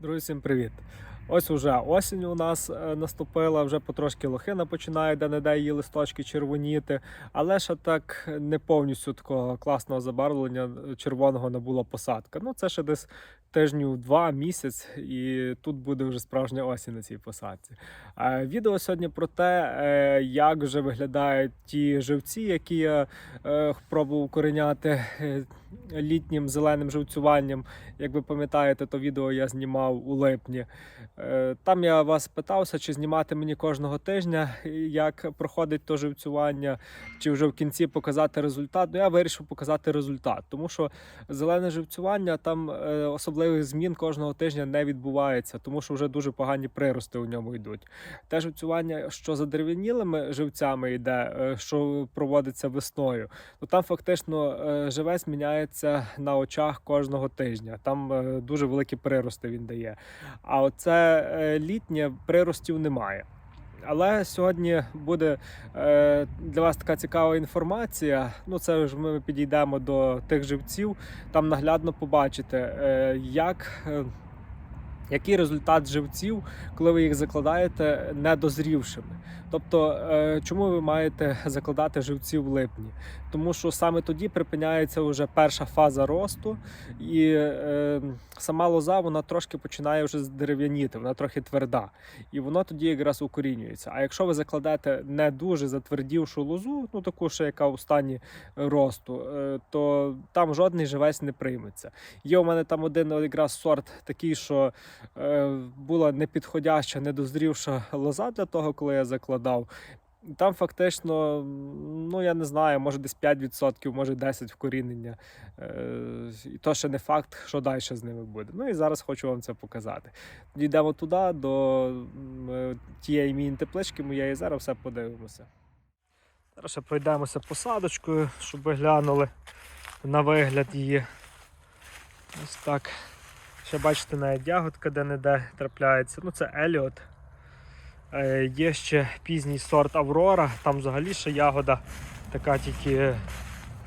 Друзі, всім привіт! Ось уже осінь у нас е, наступила, вже потрошки лохина починає де-не-де її листочки червоніти, але ще так не повністю такого класного забарвлення червоного набула посадка. Ну це ще десь тижнів два місяць, і тут буде вже справжня осінь на цій посадці. Відео сьогодні про те, е, як вже виглядають ті живці, які я е, пробував укореняти е, літнім зеленим живцюванням. Як ви пам'ятаєте, то відео я знімав у липні. Там я вас питався, чи знімати мені кожного тижня, як проходить то живцювання, чи вже в кінці показати результат. Ну, я вирішив показати результат, тому що зелене живцювання там е, особливих змін кожного тижня не відбувається, тому що вже дуже погані прирости у ньому йдуть. Те живцювання, що за дерев'янілими живцями йде, е, що проводиться весною, то там фактично е, живець міняється на очах кожного тижня. Там е, дуже великі прирости він дає. А оце літнє приростів немає. Але сьогодні буде е, для вас така цікава інформація. Ну, це ж ми підійдемо до тих живців. Там наглядно побачите, е, як, е, який результат живців, коли ви їх закладаєте недозрівшими. Тобто, е, чому ви маєте закладати живці в липні? Тому що саме тоді припиняється вже перша фаза росту, і е, сама лоза вона трошки починає вже здерев'яніти, вона трохи тверда, і воно тоді якраз укорінюється. А якщо ви закладете не дуже затвердівшу лозу, ну таку ще яка у стані росту, е, то там жодний живець не прийметься. Є у мене там один якраз сорт такий, що була непідходяща, недозрівша лоза для того, коли я закладав. Там фактично, ну я не знаю, може десь 5%, може 10% вкорінення. Е, і то ще не факт, що далі з ними буде. Ну і зараз хочу вам це показати. Дійдемо туди, до е, тієї міні-теплички моєї, зараз все подивимося. Зараз ще пройдемося посадочкою, щоб ви глянули на вигляд її. Ось так. Ще бачите, навіть ягодка де-не-де трапляється. Ну це Еліот. Е, Є ще пізній сорт Аврора, там взагалі ще ягода така тільки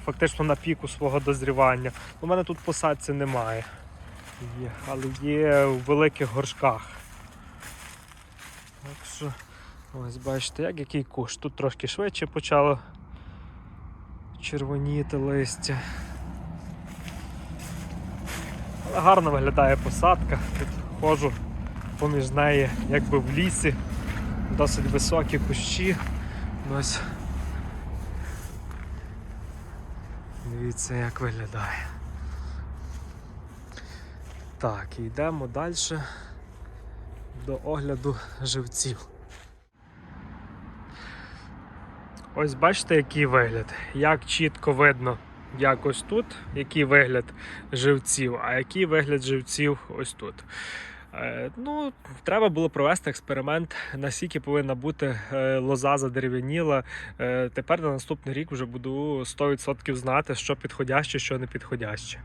фактично на піку свого дозрівання. У мене тут посадці немає. Є, але є у великих горшках. Так що, ось бачите, як який куш. Тут трошки швидше почало червоніти листя. Гарно виглядає посадка. Тут ходжу поміж неї, якби в лісі досить високі кущі. Ну, Ось. Дивіться, як виглядає. Так, і йдемо далі до огляду живців. Ось бачите, який вигляд. Як чітко видно, як ось тут, який вигляд живців, а який вигляд живців ось тут. Е, Ну, треба було провести експеримент, наскільки повинна бути е, лоза задерев'яніла. Е, Тепер на наступний рік вже буду 100% знати, що підходяще, що не підходяще.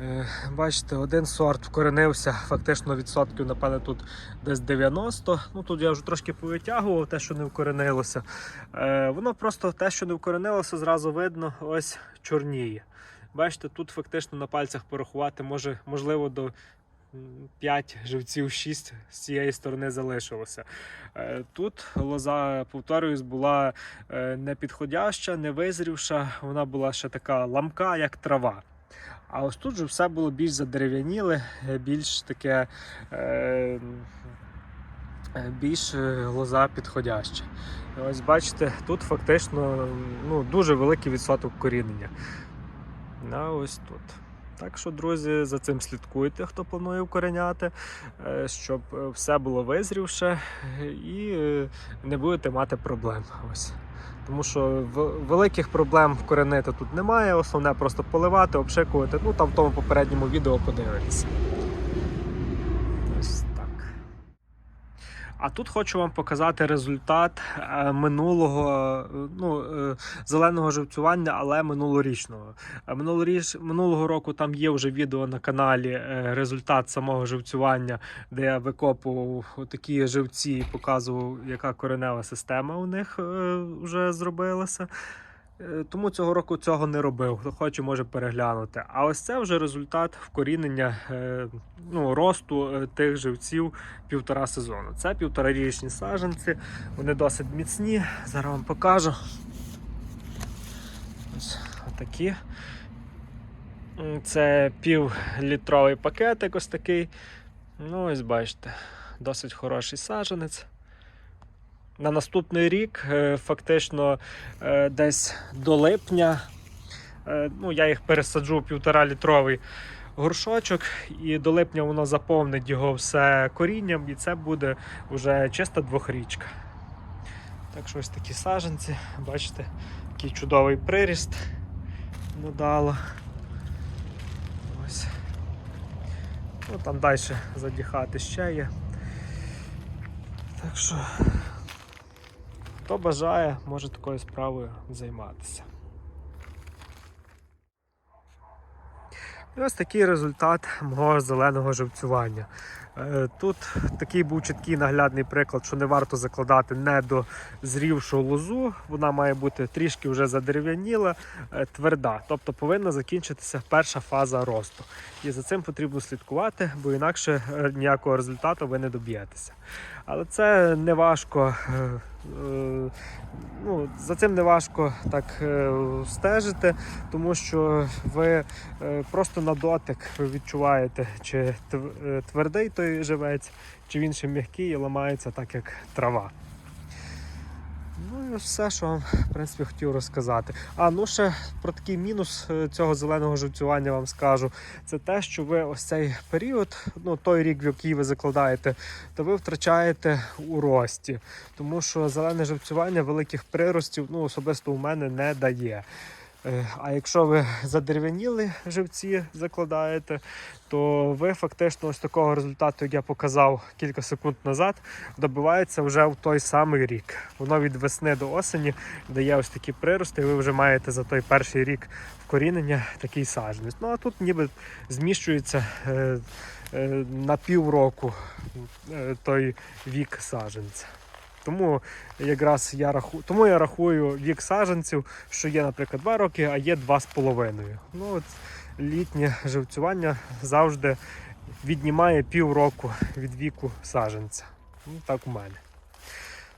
Е, Бачите, один сорт вкоренився, фактично відсотків, напевне, тут десь 90. Ну тут я вже трошки повитягував те, що не вкоренилося. Е, Воно просто те, що не вкоренилося, зразу видно, ось чорніє. Бачите, тут фактично на пальцях порахувати може, можливо, до 5 живців 6 з цієї сторони залишилося. Е, Тут лоза, повторююсь, була непідходяща, не визрівша, вона була ще така ламка, як трава. А ось тут же все було більш задерев'яніле, більш таке. Е, е, більш е, лоза підходяща. Ось бачите, тут фактично ну, дуже великий відсоток корінення. На ось тут. Так що, друзі, за цим слідкуйте, хто планує вкореняти, е, щоб все було визрівше і не будете мати проблем. Ось. Тому що великих проблем вкоренити тут немає. Основне просто поливати, обшикувати. Ну там в тому попередньому відео подивитися. Ось так. А тут хочу вам показати результат е, минулого ну, е, зеленого живцювання, але минулорічного. Е, Минулоріч, минулого року там є вже відео на каналі результат самого живцювання, де я викопував такі живці і показував, яка коренева система у них вже зробилася. Е, Тому цього року цього не робив. Хто хоче, може переглянути. А ось це вже результат вкорінення е, ну, росту е, тих живців півтора сезону. Це півторарічні саджанці, вони досить міцні. Зараз вам покажу. Ось отакі. Це півлітровий пакетик ось такий. Ну, ось бачите, досить хороший саджанець. На наступний рік, е, фактично, е, десь до липня, е, ну, я їх пересаджу в півтора літровий горшочок, і до липня воно заповнить його все корінням, і це буде вже чиста двохрічка. Так що ось такі саджанці, бачите, який чудовий приріст надало. Ось. Ну, там далі задіхати ще є. Так що, хто бажає, може такою справою займатися. І ось такий результат мого зеленого живцювання. Е, Тут такий був чіткий наглядний приклад, що не варто закладати не до зрівшу лозу. Вона має бути трішки вже задерев'яніла, е, тверда. Тобто повинна закінчитися перша фаза росту. І за цим потрібно слідкувати, бо інакше е, ніякого результату ви не доб'єтеся. Але це не важко. За цим не важко так е, стежити, тому що ви е, просто на дотик відчуваєте, чи е, твердий той живець, чи він ще м'який і ламається так, як трава. Ну і все, що вам в принципі хотів розказати. А ну ще про такий мінус е, цього зеленого живцювання вам скажу. Це те, що ви ось цей період, ну той рік, в який ви закладаєте, то ви втрачаєте у рості. Тому що зелене живцювання великих приростів ну, особисто у мене не дає. Е, А якщо ви задерев'яніли живці закладаєте, то ви фактично ось такого результату, як я показав кілька секунд назад, добивається вже в той самий рік. Воно від весни до осені дає ось такі прирости, і ви вже маєте за той перший рік вкорінення такий саджанець. Ну а тут ніби зміщується е, е, на півроку той вік саджанця. Тому якраз я рахую, тому я рахую вік саджанців, що є, наприклад, 2 роки, а є 2,5. Ну от літнє живцювання завжди віднімає півроку від віку саджанця. Ну, так у мене.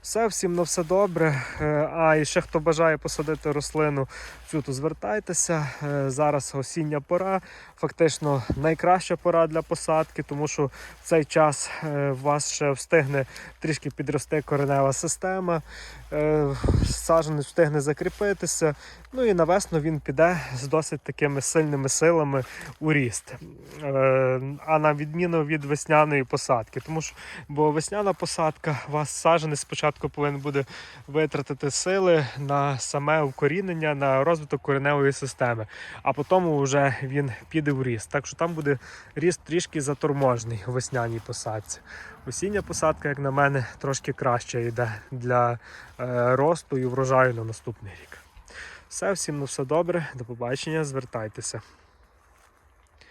Все, всім на все добре. Е, А і ще хто бажає посадити рослину, цю то звертайтеся. Е, Зараз осіння пора, фактично найкраща пора для посадки, тому що в цей час е, вас ще встигне трішки підрости коренева система, саджанець встигне закріпитися. Ну і на весну він піде з досить такими сильними силами у ріст. Е, А на відміну від весняної посадки, тому що бо весняна посадка, вас саджанець спочатку повинен буде витратити сили на саме укорінення, на розвиток кореневої системи, а потім вже він піде в ріст. Так що там буде ріст трішки заторможений у весняній посадці. Осіння посадка, як на мене, трошки краще йде для е, росту і врожаю на наступний рік. Все, всім на все добре, до побачення, звертайтеся.